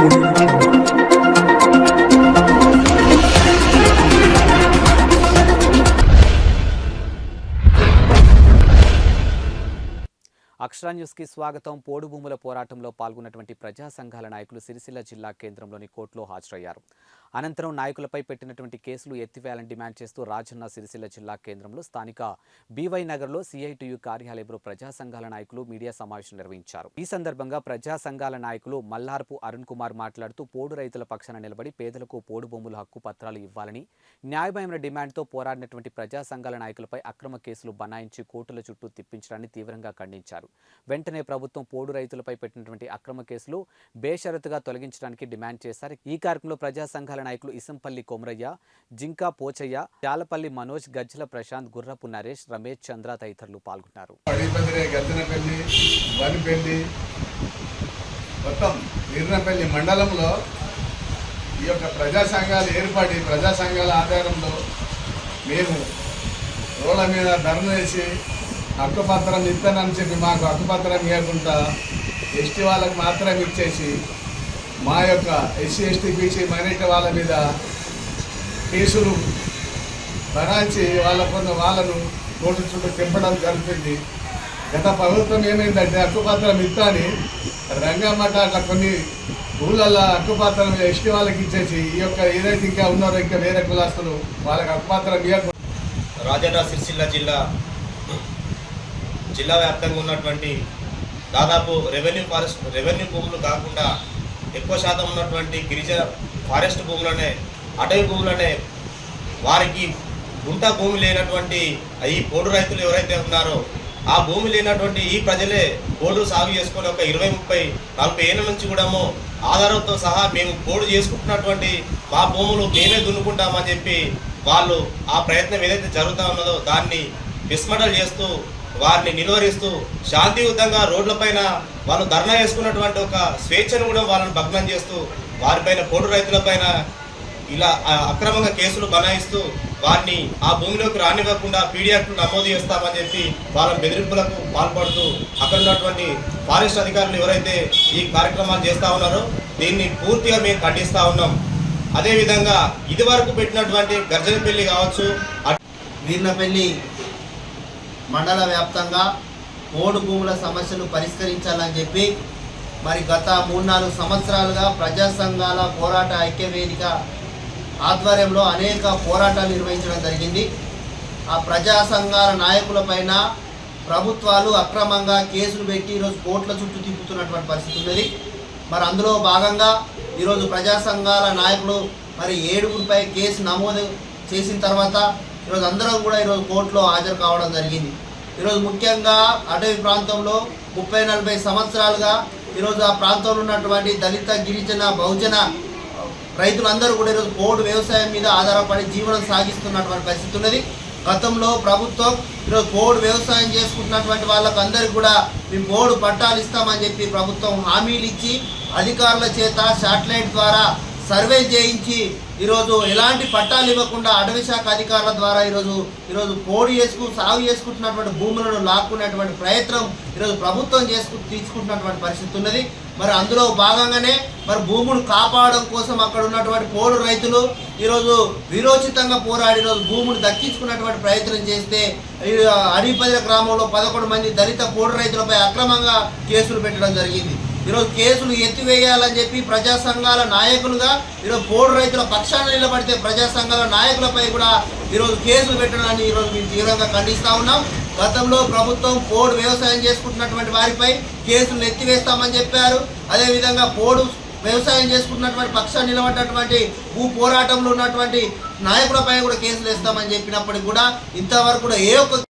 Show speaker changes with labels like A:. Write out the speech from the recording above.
A: అక్షరా న్యూస్కి స్వాగతం. పోడు భూముల పోరాటంలో పాల్గొన్నటువంటి ప్రజా సంఘాల నాయకులు సిరిసిల్ల జిల్లా కేంద్రంలోని కోర్టులో హాజరయ్యారు. అనంతరం నాయకులపై పెట్టినటువంటి కేసులు ఎత్తివేయాలని డిమాండ్ చేస్తూ రాజన్న సిరిసిల్ల జిల్లా కేంద్రంలో స్థానిక బీవై నగర్లో సిఐటియు కార్యాలయంలో ప్రజా సంఘాల నాయకులు మీడియా సమావేశం నిర్వహించారు. ఈ సందర్భంగా ప్రజా సంఘాల నాయకులు మల్లార్పు అరుణ్ కుమార్ మాట్లాడుతూ పోడు రైతుల పక్షాన నిలబడి పేదలకు పోడు భూముల హక్కు పత్రాలు ఇవ్వాలని న్యాయమైన డిమాండ్తో పోరాడినటువంటి ప్రజా సంఘాల నాయకులపై అక్రమ కేసులు బనాయించి కోర్టుల చుట్టూ తిప్పించడాన్ని తీవ్రంగా ఖండించారు. వెంటనే ప్రభుత్వం పోడు రైతులపై పెట్టినటువంటి అక్రమ కేసులు బేషరతుగా తొలగించడానికి డిమాండ్ చేశారు. ఈ కార్యక్రమంలో ప్రజా సంఘాల నాయకులు ఇసంపల్లి కొమరయ్య జింకా పోచయ్య చాలపల్లి మనోజ్ గజ్జల ప్రశాంత్ గుర్రపు నరేష్ రమేష్ చంద్ర తదితరులు పాల్గొన్నారు.
B: మొత్తం వీర్నపల్లి మండలంలో ఈ యొక్క ప్రజా సంఘాలు ఏర్పడి ప్రజా సంఘాల ఆధారంలో మేము రోడ్ల మీద ధర్నా వేసి హక్కుపత్రం ఇస్తానని చెప్పి మాకు హక్కుపత్రం ఇవ్వకుండా ఎస్టీ వాళ్ళకి మాత్రం ఇచ్చేసి మా యొక్క ఎస్సీ ఎస్టీ బీసీ మైనార్టీ వాళ్ళ మీద కేసులు బనాయించి వాళ్ళ కొంత వాళ్ళను కోర్టు చుట్టూ తెంపడం జరుగుతుంది. గత ప్రభుత్వం ఏమైందంటే అక్కుపాత్ర ఇస్తా రంగమట అట్లా కొన్ని ఊళ్ళల్లో అక్కుపాత్రం ఎస్టీ వాళ్ళకి ఇచ్చేసి ఈ యొక్క ఏదైతే ఇంకా ఉన్నారో ఇంకా వేరే కులాస్తులు వాళ్ళకి అక్కుపాత్రం ఇవ్వకుండా
C: రాజన్న సిరిసిల్ల జిల్లా జిల్లా వ్యాప్తంగా ఉన్నటువంటి దాదాపు రెవెన్యూ ఫారెస్ట్ రెవెన్యూ భూములు కాకుండా ఎక్కువ శాతం ఉన్నటువంటి గిరిజన ఫారెస్ట్ భూములనే అటవీ భూములనే వారికి గుంట భూమి లేనటువంటి ఈ పోడు రైతులు ఎవరైతే ఉన్నారో ఆ భూమి లేనటువంటి ఈ ప్రజలే పోడు సాగు చేసుకొని ఒక ఇరవై ముప్పై నలభై ఏళ్ళ నుంచి కూడాము ఆధారంతో సహా మేము పోడు చేసుకుంటున్నటువంటి మా భూములు మేమే దున్నుకుంటామని చెప్పి వాళ్ళు ఆ ప్రయత్నం ఏదైతే జరుగుతూ ఉన్నదో దాన్ని విస్మటలు చేస్తూ వారిని నిలువరిస్తూ శాంతియుతంగా రోడ్లపైన వాళ్ళు ధర్నా చేసుకున్నటువంటి ఒక స్వేచ్ఛను కూడా వాళ్ళని భగ్నం చేస్తూ వారిపైన పోటు రైతులపైన ఇలా అక్రమంగా కేసులు బనాయిస్తూ వారిని ఆ భూమిలోకి రానివ్వకుండా పీడియాక్లు నమోదు చేస్తామని చెప్పి వాళ్ళ బెదిరింపులకు పాల్పడుతూ అక్కడ ఉన్నటువంటి ఫారెస్ట్ అధికారులు ఎవరైతే ఈ కార్యక్రమాలు చేస్తూ ఉన్నారో దీన్ని పూర్తిగా మేము ఖండిస్తూ ఉన్నాం. అదేవిధంగా ఇదివరకు పెట్టినటువంటి గర్జనపల్లి కావచ్చు అటు
D: వీర్నపల్లి మండల వ్యాప్తంగా ఓడు భూముల సమస్యలు పరిష్కరించాలని చెప్పి మరి గత మూడు నాలుగు సంవత్సరాలుగా ప్రజా సంఘాల పోరాట ఐక్యవేదిక ఆధ్వర్యంలో అనేక పోరాటాలు నిర్వహించడం జరిగింది. ఆ ప్రజా సంఘాల నాయకులపైన ప్రభుత్వాలు అక్రమంగా కేసులు పెట్టి ఈరోజు కోర్టుల చుట్టూ తిప్పుతున్నటువంటి పరిస్థితి ఉన్నది. మరి అందులో భాగంగా ఈరోజు ప్రజా సంఘాల నాయకులు మరి ఏడుగురిపై కేసు నమోదు చేసిన తర్వాత ఈరోజు అందరం కూడా ఈరోజు కోర్టులో హాజరు కావడం జరిగింది. ఈరోజు ముఖ్యంగా అటవీ ప్రాంతంలో ముప్పై నలభై సంవత్సరాలుగా ఈరోజు ఆ ప్రాంతంలో ఉన్నటువంటి దళిత గిరిజన బహుజన రైతులందరూ కూడా ఈరోజు పోడు వ్యవసాయం మీద ఆధారపడి జీవనం సాగిస్తున్నటువంటి పరిస్థితి ఉన్నది. గతంలో ప్రభుత్వం ఈరోజు పోడు వ్యవసాయం చేసుకుంటున్నటువంటి వాళ్ళకు అందరికీ కూడా మేము పోడు పట్టాలు ఇస్తామని చెప్పి ప్రభుత్వం హామీలు ఇచ్చి అధికారుల చేత శాటిలైట్ ద్వారా సర్వే చేయించి ఈరోజు ఎలాంటి పట్టాలు ఇవ్వకుండా అటవీ శాఖ అధికారుల ద్వారా ఈరోజు ఈరోజు పోడు చేసుకు సాగు చేసుకుంటున్నటువంటి భూములను లాక్కునేటువంటి ప్రయత్నం ఈరోజు ప్రభుత్వం చేసుకు తీసుకుంటున్నటువంటి పరిస్థితి ఉన్నది. మరి అందులో భాగంగానే మరి భూములు కాపాడడం కోసం అక్కడ ఉన్నటువంటి పోడు రైతులు ఈరోజు విరోచితంగా పోరాడి ఈరోజు భూములు దక్కించుకున్నటువంటి ప్రయత్నం చేస్తే ఈ అడిపదిల గ్రామంలో పదకొండు మంది దళిత పోడు రైతులపై అక్రమంగా కేసులు పెట్టడం జరిగింది. ఈరోజు కేసులు ఎత్తివేయాలని చెప్పి ప్రజా సంఘాల నాయకులుగా ఈరోజు బోర్డు రైతుల పక్షాన నిలబడితే ప్రజా సంఘాల నాయకులపై కూడా ఈరోజు కేసులు పెట్టడాన్ని ఈరోజు మేము తీవ్రంగా ఖండిస్తూ ఉన్నాం. గతంలో ప్రభుత్వం పోడు వ్యవసాయం చేసుకుంటున్నటువంటి వారిపై కేసులు ఎత్తివేస్తామని చెప్పారు. అదేవిధంగా పోడు వ్యవసాయం చేసుకున్నటువంటి పక్షాన్ని నిలబడినటువంటి భూ పోరాటంలో ఉన్నటువంటి నాయకులపై కూడా కేసులు వేస్తామని చెప్పినప్పటికీ కూడా ఇంతవరకు కూడా ఏ ఒక్క